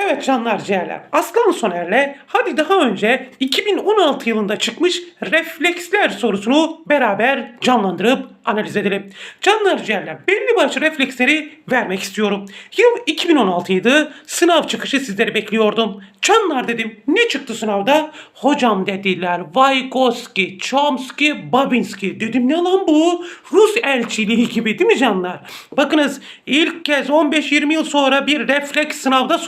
Evet canlar ciğerler. Aslan Soner'le hadi daha önce 2016 yılında çıkmış refleksler sorusunu beraber canlandırıp analiz edelim. Canlar ciğerler belli başlı refleksleri vermek istiyorum. Yıl 2016 idi. Sınav çıkışı sizleri bekliyordum. Canlar dedim ne çıktı sınavda? Hocam dediler Vygotsky, Chomsky, Babinski. Dedim ne lan bu? Rus elçiliği gibi değil mi canlar? Bakınız ilk kez 15-20 yıl sonra bir refleks sınavda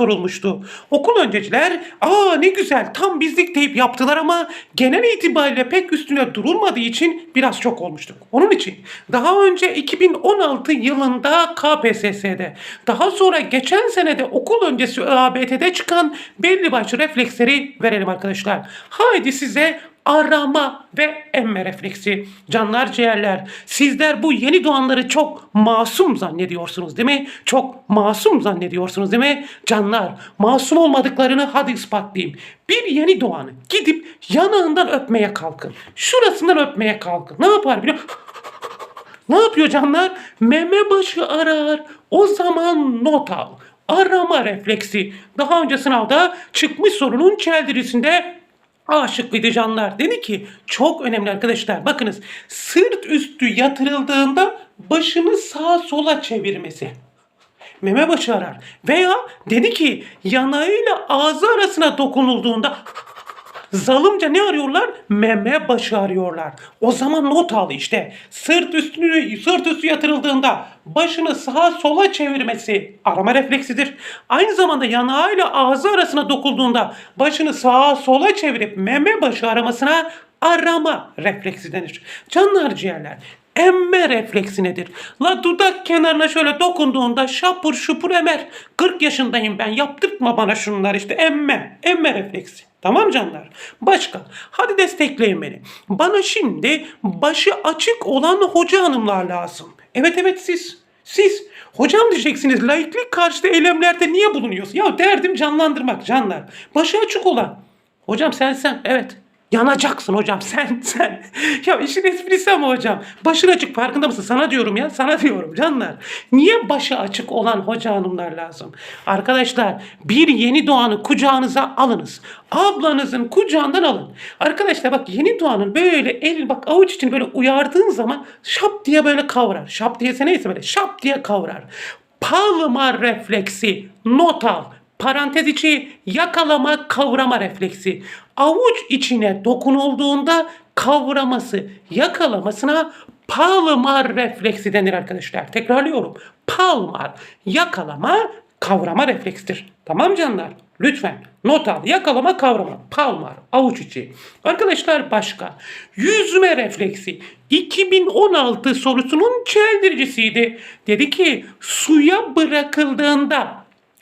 sorulmuştu. Okul önceciler aa ne güzel tam bizlik deyip yaptılar ama genel itibariyle pek üstüne durulmadığı için biraz çok olmuştuk. Onun için daha önce 2016 yılında KPSS'de daha sonra geçen senede okul öncesi ÖABT'de çıkan belli başlı refleksleri verelim arkadaşlar. Haydi size arama ve emme refleksi. Canlar ciğerler sizler bu yeni doğanları çok masum zannediyorsunuz değil mi? Çok masum zannediyorsunuz değil mi? Canlar masum olmadıklarını hadi ispatlayayım. Bir yeni doğanı gidip yanağından öpmeye kalkın. Şurasından öpmeye kalkın. Ne yapar biliyor Ne yapıyor canlar? Meme başı arar. O zaman not al. Arama refleksi. Daha önce sınavda çıkmış sorunun çeldirisinde A şıkkıydı. Dedi ki çok önemli arkadaşlar. Bakınız sırt üstü yatırıldığında başını sağa sola çevirmesi. Meme başı arar. Veya dedi ki yanağıyla ağzı arasına dokunulduğunda Zalımca ne arıyorlar? Meme başı arıyorlar. O zaman not al işte. Sırt üstünü sırt üstü yatırıldığında başını sağa sola çevirmesi arama refleksidir. Aynı zamanda yanağıyla ağzı arasına dokunduğunda başını sağa sola çevirip meme başı aramasına arama refleksi denir. Canlar ciğerler emme refleksi nedir? La dudak kenarına şöyle dokunduğunda şapur şupur emer. 40 yaşındayım ben yaptırtma bana şunlar işte emme. Emme refleksi. Tamam canlar. Başka. Hadi destekleyin beni. Bana şimdi başı açık olan hoca hanımlar lazım. Evet evet siz. Siz. Hocam diyeceksiniz laiklik karşıtı eylemlerde niye bulunuyorsun? Ya derdim canlandırmak canlar. Başı açık olan. Hocam sen sen evet. Yanacaksın hocam sen sen. Ya işin esprisi ama hocam. Başın açık farkında mısın? Sana diyorum ya sana diyorum canlar. Niye başı açık olan hoca hanımlar lazım? Arkadaşlar bir yeni doğanı kucağınıza alınız. Ablanızın kucağından alın. Arkadaşlar bak yeni doğanın böyle el bak avuç için böyle uyardığın zaman şap diye böyle kavrar. Şap diyese neyse böyle şap diye kavrar. Palmar refleksi not al. Parantez içi yakalama kavrama refleksi. Avuç içine dokunulduğunda kavraması, yakalamasına palmar refleksi denir arkadaşlar. Tekrarlıyorum. Palmar yakalama kavrama refleksidir. Tamam canlar? Lütfen not al. Yakalama kavrama. Palmar. Avuç içi. Arkadaşlar başka. Yüzme refleksi. 2016 sorusunun çeldiricisiydi. Dedi ki suya bırakıldığında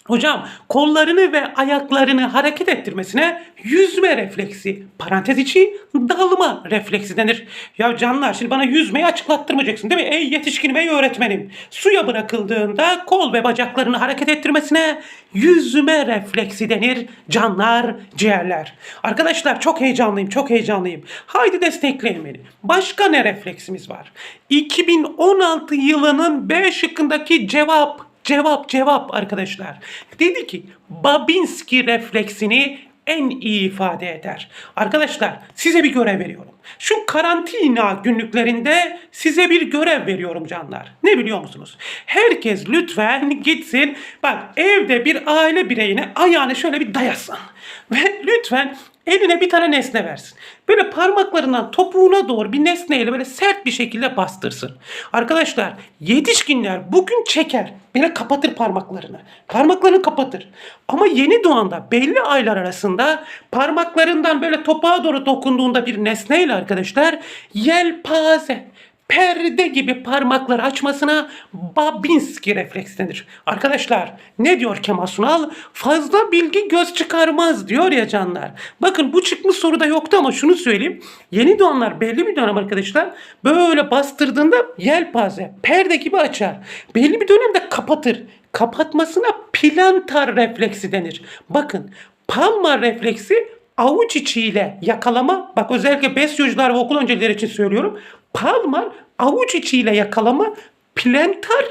Hocam kollarını ve ayaklarını hareket ettirmesine yüzme refleksi, parantez içi dalma refleksi denir. Ya canlar şimdi bana yüzmeyi açıklattırmayacaksın değil mi? Ey yetişkinim, ey öğretmenim. Suya bırakıldığında kol ve bacaklarını hareket ettirmesine yüzme refleksi denir. Canlar, ciğerler. Arkadaşlar çok heyecanlıyım, çok heyecanlıyım. Haydi destekleyin beni. Başka ne refleksimiz var? 2016 yılının B şıkkındaki cevap Cevap cevap arkadaşlar. Dedi ki Babinski refleksini en iyi ifade eder. Arkadaşlar size bir görev veriyorum. Şu karantina günlüklerinde size bir görev veriyorum canlar. Ne biliyor musunuz? Herkes lütfen gitsin. Bak evde bir aile bireyine ayağını şöyle bir dayasın. Ve lütfen eline bir tane nesne versin. Böyle parmaklarından topuğuna doğru bir nesneyle böyle sert bir şekilde bastırsın. Arkadaşlar yetişkinler bugün çeker. Böyle kapatır parmaklarını. Parmaklarını kapatır. Ama yeni doğanda belli aylar arasında parmaklarından böyle topuğa doğru dokunduğunda bir nesneyle arkadaşlar yelpaze perde gibi parmakları açmasına Babinski refleks denir. Arkadaşlar ne diyor Kemal Sunal? Fazla bilgi göz çıkarmaz diyor ya canlar. Bakın bu çıkmış soruda yoktu ama şunu söyleyeyim. Yeni doğanlar belli bir dönem arkadaşlar böyle bastırdığında yelpaze perde gibi açar. Belli bir dönemde kapatır. Kapatmasına plantar refleksi denir. Bakın palmar refleksi avuç içiyle yakalama, bak özellikle besyocular ve okul önceleri için söylüyorum. Palmar avuç içiyle yakalama, plantar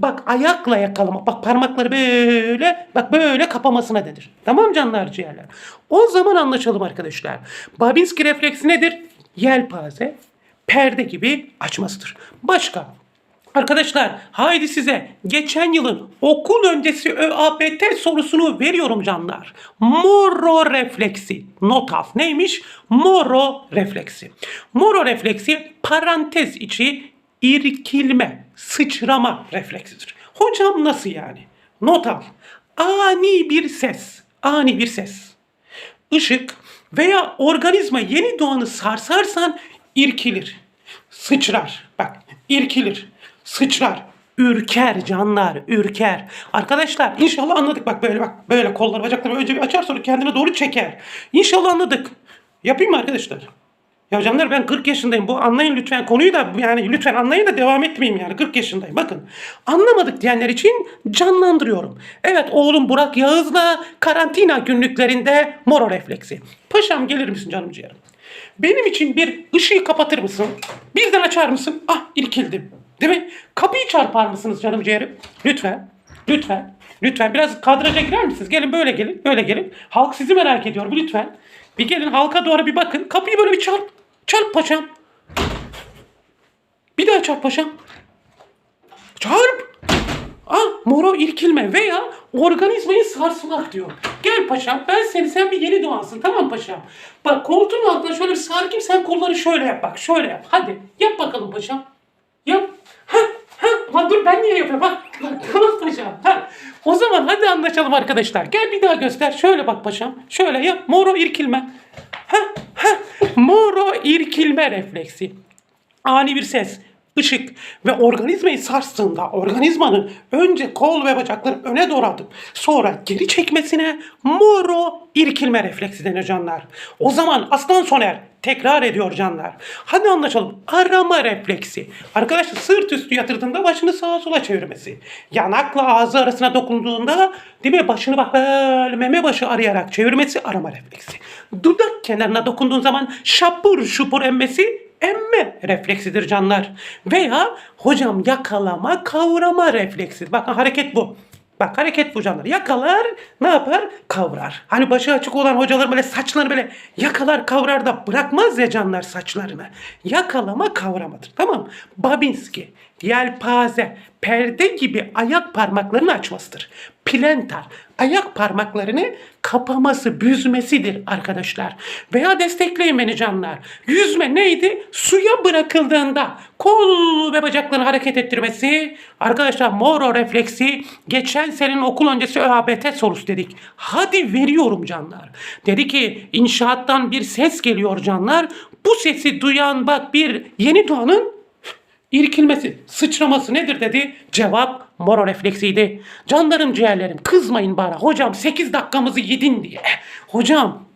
Bak ayakla yakalama. Bak parmakları böyle bak böyle kapamasına denir. Tamam canlar ciğerler. O zaman anlaşalım arkadaşlar. Babinski refleksi nedir? Yelpaze, perde gibi açmasıdır. Başka? Arkadaşlar haydi size geçen yılın okul öncesi ÖABT sorusunu veriyorum canlar. Moro refleksi. Not al. Neymiş? Moro refleksi. Moro refleksi parantez içi irkilme, sıçrama refleksidir. Hocam nasıl yani? Not al. Ani bir ses. Ani bir ses ışık veya organizma yeni doğanı sarsarsan irkilir, sıçrar. Bak irkilir, sıçrar, ürker canlar, ürker. Arkadaşlar inşallah anladık. Bak böyle bak böyle kolları bacakları önce bir açar sonra kendine doğru çeker. İnşallah anladık. Yapayım mı arkadaşlar? Ya canlar ben 40 yaşındayım. Bu anlayın lütfen konuyu da yani lütfen anlayın da devam etmeyeyim yani 40 yaşındayım. Bakın anlamadık diyenler için canlandırıyorum. Evet oğlum Burak Yağız'la karantina günlüklerinde moro refleksi. Paşam gelir misin canım ciğerim? Benim için bir ışığı kapatır mısın? Birden açar mısın? Ah irkildim. Değil mi? Kapıyı çarpar mısınız canım ciğerim? Lütfen. Lütfen. Lütfen biraz kadraja girer misiniz? Gelin böyle gelin. Böyle gelin. Halk sizi merak ediyor. Lütfen. Bir gelin halka doğru bir bakın. Kapıyı böyle bir çarp. Çarp paşam. Bir daha çarp paşam. Çarp. Ah moro irkilme veya organizmayı sarsmak diyor. Gel paşam ben seni sen bir yeni doğansın tamam paşam. Bak koltuğun altına şöyle bir sarkayım sen kolları şöyle yap bak şöyle yap. Hadi yap bakalım paşam. Lan dur ben niye yapıyorum? Bak bak, tamam. Ha. O zaman hadi anlaşalım arkadaşlar. Gel bir daha göster. Şöyle bak paşam. Şöyle yap. Moro irkilme. Ha ha. Moro irkilme refleksi ani bir ses, ışık ve organizmayı sarstığında organizmanın önce kol ve bacakları öne doğru atıp sonra geri çekmesine moro irkilme refleksi denir canlar. O zaman aslan soner tekrar ediyor canlar. Hadi anlaşalım. Arama refleksi. Arkadaşlar sırt üstü yatırdığında başını sağa sola çevirmesi. Yanakla ağzı arasına dokunduğunda değil mi başını bak böyle meme başı arayarak çevirmesi arama refleksi. Dudak kenarına dokunduğun zaman şapur şupur emmesi emme refleksidir canlar. Veya hocam yakalama kavrama refleksi. Bakın hareket bu. Bak hareket bu canlar. Yakalar ne yapar? Kavrar. Hani başı açık olan hocalar böyle saçlarını böyle yakalar kavrar da bırakmaz ya canlar saçlarını. Yakalama kavramadır. Tamam Babinski, yelpaze, perde gibi ayak parmaklarını açmasıdır. Plantar, ayak parmaklarını kapaması, büzmesidir arkadaşlar. Veya destekleyin beni canlar. Yüzme neydi? Suya bırakıldığında kol ve bacaklarını hareket ettirmesi. Arkadaşlar moro refleksi geçen senenin okul öncesi ÖABT sorusu dedik. Hadi veriyorum canlar. Dedi ki inşaattan bir ses geliyor canlar. Bu sesi duyan bak bir yeni doğanın İrkilmesi, sıçraması nedir dedi. Cevap moro refleksiydi. Canlarım ciğerlerim kızmayın bana. Hocam 8 dakikamızı yedin diye. Hocam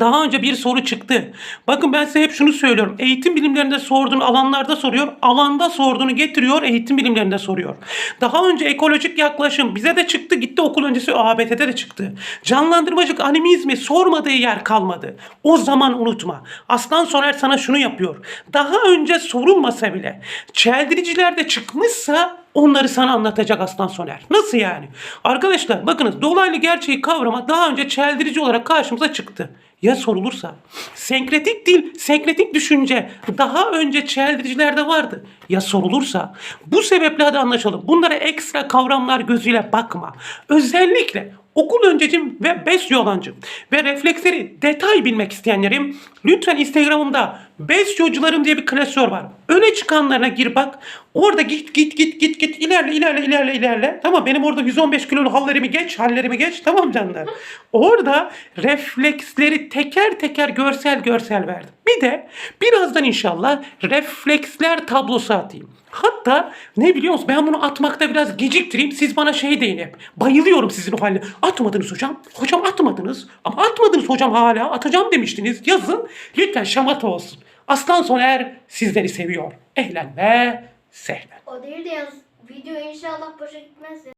daha önce bir soru çıktı. Bakın ben size hep şunu söylüyorum. Eğitim bilimlerinde sorduğunu alanlarda soruyor. Alanda sorduğunu getiriyor. Eğitim bilimlerinde soruyor. Daha önce ekolojik yaklaşım bize de çıktı. Gitti okul öncesi ABT'de de çıktı. Canlandırmacık animizmi sormadığı yer kalmadı. O zaman unutma. Aslan Soner sana şunu yapıyor. Daha önce sorulmasa bile çeldiricilerde çıkmışsa Onları sana anlatacak Aslan Soner. Nasıl yani? Arkadaşlar bakınız dolaylı gerçeği kavrama daha önce çeldirici olarak karşımıza çıktı. Ya sorulursa? Senkretik dil, senkretik düşünce daha önce çeldiricilerde vardı. Ya sorulursa? Bu sebeple hadi anlaşalım. Bunlara ekstra kavramlar gözüyle bakma. Özellikle okul öncecim ve bes yolancım ve refleksleri detay bilmek isteyenlerim lütfen Instagram'ımda bes yolcularım diye bir klasör var. Öne çıkanlarına gir bak. Orada git git git git git ilerle ilerle ilerle ilerle. Tamam benim orada 115 kilolu hallerimi geç hallerimi geç tamam canlar. Orada refleksleri teker teker görsel görsel verdim. Bir de birazdan inşallah refleksler tablosu atayım. Hatta ne biliyor musun ben bunu atmakta biraz geciktireyim. Siz bana şey deyin hep. Bayılıyorum sizin o haline. Atmadınız hocam. Hocam atmadınız. Ama atmadınız hocam hala. Atacağım demiştiniz. Yazın. Lütfen şamata olsun. Aslan Soner sizleri seviyor. Ehlen ve sehlen. O değil de yalnız video inşallah boşa gitmez ya.